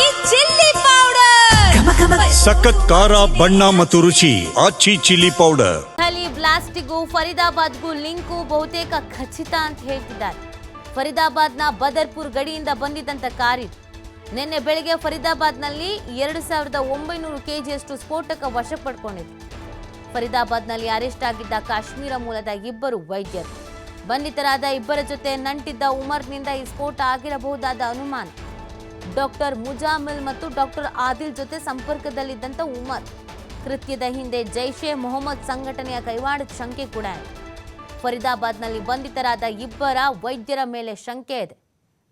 ಆಚಿ chilli powder. ಸಖತ್ ಖಾರ ಬಣ್ಣ ಮತ್ತು ರುಚಿ ಆಚಿ ಚಿಲ್ಲಿ ಪೌಡರ್. ದೆಹಲಿ ಬ್ಲಾಸ್ಟಿಗೂ ಫರಿದಾಬಾದ್ಗೂ ಲಿಂಕು ಬಹುತೇಕ ಖಚಿತ ಅಂತ ಹೇಳ್ತಿದ್ದಾರೆ. ಫರಿದಾಬಾದ್ನ ಬದರ್ಪುರ್ ಗಡಿಯಿಂದ ಬಂದಿದ್ದಂಥ ಕಾರಿ ನಿನ್ನೆ ಬೆಳಗ್ಗೆ ಫರಿದಾಬಾದ್ನಲ್ಲಿ ಎರಡು ಸಾವಿರದ ಒಂಬೈನೂರು ಕೆಜಿಯಷ್ಟು ಸ್ಫೋಟಕ ವಶ ಪಡ್ಕೊಂಡಿದೆ ಫರಿದಾಬಾದ್ನಲ್ಲಿ ಅರೆಸ್ಟ್ ಆಗಿದ್ದ ಕಾಶ್ಮೀರ ಮೂಲದ ಇಬ್ಬರು ವೈದ್ಯರು. ಬಂಧಿತರಾದ ಇಬ್ಬರ ಜೊತೆ ನಂಟಿದ್ದ ಉಮರ್ನಿಂದ ಈ ಸ್ಫೋಟ ಆಗಿರಬಹುದಾದ ಅನುಮಾನ. ಡಾಕ್ಟರ್ ಮುಜಾಮಿಲ್ ಮತ್ತು ಡಾಕ್ಟರ್ ಆದಿಲ್ ಜೊತೆ ಸಂಪರ್ಕದಲ್ಲಿದ್ದಂಥ ಉಮರ್. ಕೃತ್ಯದ ಹಿಂದೆ ಜೈಷೆ ಮೊಹಮ್ಮದ್ ಸಂಘಟನೆಯ ಕೈವಾಡದ ಶಂಕೆ ಕೂಡ ಇದೆ. ಫರೀದಾಬಾದ್ನಲ್ಲಿ ಬಂಧಿತರಾದ ಇಬ್ಬರ ವೈದ್ಯರ ಮೇಲೆ ಶಂಕೆ ಇದೆ.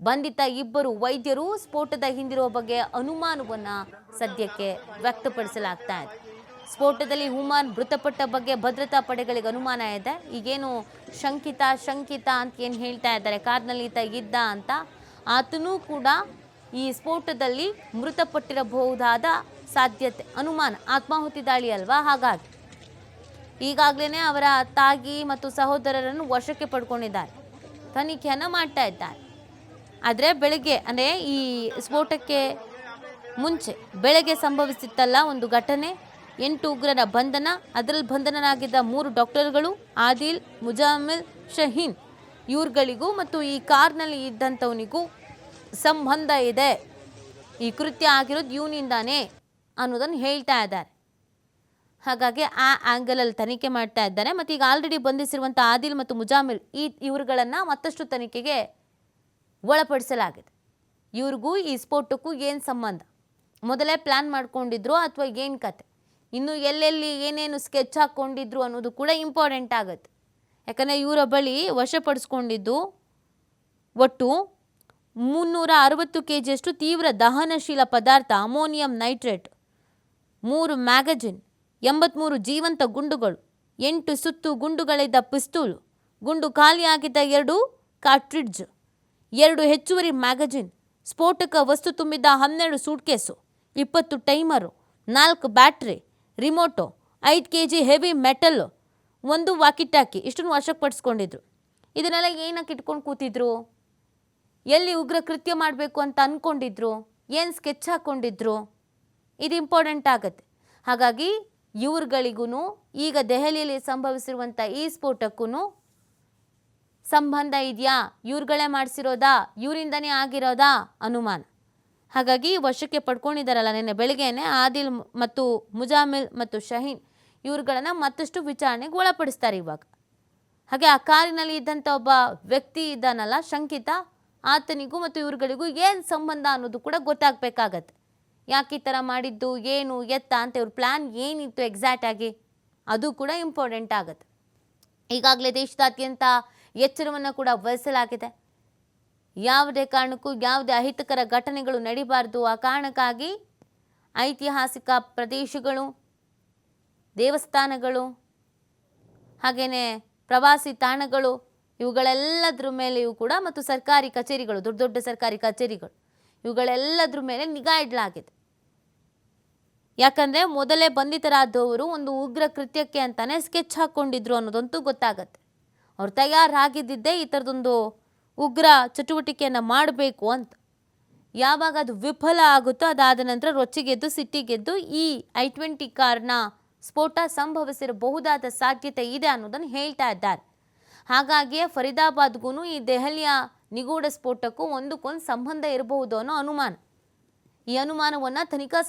ಬಂಧಿತ ಇಬ್ಬರು ವೈದ್ಯರು ಸ್ಫೋಟದ ಹಿಂದಿರುವ ಬಗ್ಗೆ ಅನುಮಾನವನ್ನು ಸದ್ಯಕ್ಕೆ ವ್ಯಕ್ತಪಡಿಸಲಾಗ್ತಾ ಇದೆ. ಸ್ಫೋಟದಲ್ಲಿ ಹುಮಾನ್ ಮೃತಪಟ್ಟ ಬಗ್ಗೆ ಭದ್ರತಾ ಪಡೆಗಳಿಗೆ ಅನುಮಾನ ಇದೆ. ಈಗೇನು ಶಂಕಿತ ಶಂಕಿತ ಅಂತ ಏನು ಹೇಳ್ತಾ ಇದ್ದಾರೆ ಕಾರ್ನಲ್ಲಿ ಈತ ಇದ್ದ ಅಂತ ಆತನೂ ಕೂಡ ಈ ಸ್ಫೋಟದಲ್ಲಿ ಮೃತಪಟ್ಟಿರಬಹುದಾದ ಸಾಧ್ಯತೆ, ಅನುಮಾನ, ಆತ್ಮಾಹುತಿ ದಾಳಿ ಅಲ್ವಾ? ಹಾಗಾಗಿ ಈಗಾಗಲೇ ಅವರ ತಾಗಿ ಮತ್ತು ಸಹೋದರರನ್ನು ವಶಕ್ಕೆ ಪಡ್ಕೊಂಡಿದ್ದಾರೆ. ತನಿಖೆಯನ್ನು ಮಾಡ್ತಾ ಇದ್ದಾರೆ. ಆದರೆ ಬೆಳಗ್ಗೆ, ಅಂದರೆ ಈ ಸ್ಫೋಟಕ್ಕೆ ಮುಂಚೆ ಬೆಳಗ್ಗೆ ಸಂಭವಿಸಿತ್ತಲ್ಲ ಒಂದು ಘಟನೆ. ಎಂಟು ಉಗ್ರರ ಬಂಧನ ಅದರಲ್ಲಿ ಬಂಧನನಾಗಿದ್ದ ಮೂರು ಡಾಕ್ಟರ್ಗಳು, ಆದಿಲ್, ಮುಜಾಮಿಲ್, ಶಹೀನ್. ಇವ್ರಗಳಿಗೂ ಮತ್ತು ಈ ಕಾರ್ನಲ್ಲಿ ಇದ್ದಂಥವನಿಗೂ ಸಂಬಂಧ ಇದೆ. ಈ ಕೃತ್ಯ ಆಗಿರೋದು ಇವನಿಂದಾನೇ ಅನ್ನೋದನ್ನು ಹೇಳ್ತಾ ಇದ್ದಾರೆ. ಹಾಗಾಗಿ ಆ ಆ್ಯಂಗಲಲ್ಲಿ ತನಿಖೆ ಮಾಡ್ತಾ ಇದ್ದಾರೆ ಮತ್ತು ಈಗ ಆಲ್ರೆಡಿ ಬಂಧಿಸಿರುವಂಥ ಆದಿಲ್ ಮತ್ತು ಮುಜಾಮಿಲ್ ಈ ಇವರುಗಳನ್ನು ಮತ್ತಷ್ಟು ತನಿಖೆಗೆ ಒಳಪಡಿಸಲಾಗಿದೆ. ಇವ್ರಿಗೂ ಈ ಸ್ಫೋಟಕ್ಕೂ ಏನು ಸಂಬಂಧ? ಮೊದಲೇ ಪ್ಲ್ಯಾನ್ ಮಾಡ್ಕೊಂಡಿದ್ರು ಅಥವಾ ಏನು ಕತೆ ಇನ್ನು ಎಲ್ಲೆಲ್ಲಿ ಏನೇನು ಸ್ಕೆಚ್ ಹಾಕ್ಕೊಂಡಿದ್ರು ಅನ್ನೋದು ಕೂಡ ಇಂಪಾರ್ಟೆಂಟ್ ಆಗುತ್ತೆ. ಯಾಕಂದರೆ ಇವರ ಬಳಿ ವಶಪಡಿಸ್ಕೊಂಡಿದ್ದು ಒಟ್ಟು ಮುನ್ನೂರ ಅರವತ್ತು ಕೆ ಜಿಯಷ್ಟು ತೀವ್ರ ದಹನಶೀಲ ಪದಾರ್ಥ ಅಮೋನಿಯಂ ನೈಟ್ರೇಟ್, ಮೂರು ಮ್ಯಾಗಜಿನ್ ಎಂಬತ್ತ್ಮೂರು ಜೀವಂತ ಗುಂಡುಗಳು, ಎಂಟು ಸುತ್ತು ಗುಂಡುಗಳಿದ್ದ ಪಿಸ್ತೂಲ್, ಗುಂಡು ಖಾಲಿಯಾಗಿದ್ದ ಎರಡು ಕಾರ್ಟ್ರಿಡ್ಜ್, ಎರಡು ಹೆಚ್ಚುವರಿ ಮ್ಯಾಗಜಿನ್, ಸ್ಫೋಟಕ ವಸ್ತು ತುಂಬಿದ ಹನ್ನೆರಡು ಸೂಟ್ಕೇಸು, ಇಪ್ಪತ್ತು ಟೈಮರು, ನಾಲ್ಕು ಬ್ಯಾಟ್ರಿ, ರಿಮೋಟು, ಐದು ಕೆ ಜಿ ಹೆವಿ ಮೆಟಲ್ಲು ಒಂದು ವಾಕಿಟಾಕಿ ಇಷ್ಟನ್ನು ವಶಪಡಿಸ್ಕೊಂಡಿದ್ರು. ಇದನ್ನೆಲ್ಲ ಏನಕ್ಕೆ ಇಟ್ಕೊಂಡು ಕೂತಿದ್ರು? ಎಲ್ಲಿ ಉಗ್ರ ಕೃತ್ಯ ಮಾಡಬೇಕು ಅಂತ ಅಂದ್ಕೊಂಡಿದ್ರು ಏನು ಸ್ಕೆಚ್ ಹಾಕ್ಕೊಂಡಿದ್ರು, ಇದು ಇಂಪಾರ್ಟೆಂಟ್ ಆಗುತ್ತೆ. ಹಾಗಾಗಿ ಇವ್ರುಗಳಿಗೂ ಈಗ ದೆಹಲಿಯಲ್ಲಿ ಸಂಭವಿಸಿರುವಂಥ ಈ ಸ್ಫೋಟಕ್ಕೂ ಸಂಬಂಧ ಇದೆಯಾ? ಇವ್ರುಗಳೇ ಮಾಡಿಸಿರೋದಾ? ಇವರಿಂದನೇ ಆಗಿರೋದಾ? ಅನುಮಾನ. ಹಾಗಾಗಿ ವಶಕ್ಕೆ ಪಡ್ಕೊಂಡಿದ್ದಾರಲ್ಲ ನಿನ್ನೆ ಬೆಳಗ್ಗೆನೆ ಆದಿಲ್ ಮತ್ತು ಮುಜಾಮಿಲ್ ಮತ್ತು ಶಹೀನ್, ಇವ್ರುಗಳನ್ನು ಮತ್ತಷ್ಟು ವಿಚಾರಣೆಗೆ ಒಳಪಡಿಸ್ತಾರೆ ಇವಾಗ. ಹಾಗೆ ಆ ಕಾರಿನಲ್ಲಿ ಇದ್ದಂಥ ಒಬ್ಬ ವ್ಯಕ್ತಿ ಇದ್ದಾನಲ್ಲ, ಶಂಕಿತ ಆತನಿಗೂ ಮತ್ತು ಇವ್ರುಗಳಿಗೂ ಏನು ಸಂಬಂಧ ಅನ್ನೋದು ಕೂಡ ಗೊತ್ತಾಗಬೇಕಾಗತ್ತೆ. ಯಾಕೆ ಈ ಥರ ಮಾಡಿದ್ದು, ಏನು, ಎತ್ತ ಅಂತ ಇವ್ರ ಪ್ಲ್ಯಾನ್ ಏನಿತ್ತು ಎಕ್ಸಾಕ್ಟ್ ಆಗಿ ಅದು ಕೂಡ ಇಂಪಾರ್ಟೆಂಟ್ ಆಗುತ್ತೆ. ಈಗಾಗಲೇ ದೇಶದಾದ್ಯಂತ ಎಚ್ಚರವನ್ನು ಕೂಡ ವಹಿಸಲಾಗಿದೆ. ಯಾವುದೇ ಕಾರಣಕ್ಕೂ ಯಾವುದೇ ಅಹಿತಕರ ಘಟನೆಗಳು ನಡಿಬಾರ್ದು. ಆ ಕಾರಣಕ್ಕಾಗಿ ಐತಿಹಾಸಿಕ ಪ್ರದೇಶಗಳು, ದೇವಸ್ಥಾನಗಳು ಹಾಗೆಯೇ ಪ್ರವಾಸಿ ತಾಣಗಳು ಇವುಗಳೆಲ್ಲದ್ರ ಮೇಲೆಯೂ ಕೂಡ ಮತ್ತು ಸರ್ಕಾರಿ ಕಚೇರಿಗಳು, ದೊಡ್ಡ ದೊಡ್ಡ ಸರ್ಕಾರಿ ಕಚೇರಿಗಳು. ಇವುಗಳೆಲ್ಲದ್ರ ಮೇಲೆ ನಿಗಾ ಇಡಲಾಗಿದೆ. ಯಾಕಂದರೆ ಮೊದಲೇ ಬಂಧಿತರಾದವರು ಒಂದು ಉಗ್ರ ಕೃತ್ಯಕ್ಕೆ ಅಂತಲೇ ಸ್ಕೆಚ್ ಹಾಕ್ಕೊಂಡಿದ್ರು ಅನ್ನೋದಂತೂ ಗೊತ್ತಾಗತ್ತೆ. ಅವ್ರು ತಯಾರಾಗಿದ್ದಿದ್ದೇ ಈ ಥರದೊಂದು ಉಗ್ರ ಚಟುವಟಿಕೆಯನ್ನು ಮಾಡಬೇಕು ಅಂತ. ಯಾವಾಗ ಅದು ವಿಫಲ ಆಗುತ್ತೋ ಅದಾದ ನಂತರ ರೊಚ್ಚಿಗೆದ್ದು, ಸಿಟ್ಟಿಗೆದ್ದು ಈ ಐ ಟ್ವೆಂಟಿ ಕಾರ್ನ ಸ್ಫೋಟ ಸಂಭವಿಸಿರಬಹುದಾದ ಸಾಧ್ಯತೆ ಇದೆ ಅನ್ನೋದನ್ನು ಹೇಳ್ತಾ ಇದ್ದಾರೆ. ಹಾಗಾಗಿಯೇ ಫರೀದಾಬಾದ್ಗೂ ಈ ದೆಹಲಿಯ ನಿಗೂಢ ಸ್ಫೋಟಕ್ಕೂ ಒಂದಕ್ಕೊಂದು ಸಂಬಂಧ ಇರಬಹುದು ಅನ್ನೋ ಅನುಮಾನ. ಈ ಅನುಮಾನವನ್ನು ತನಿಖಾ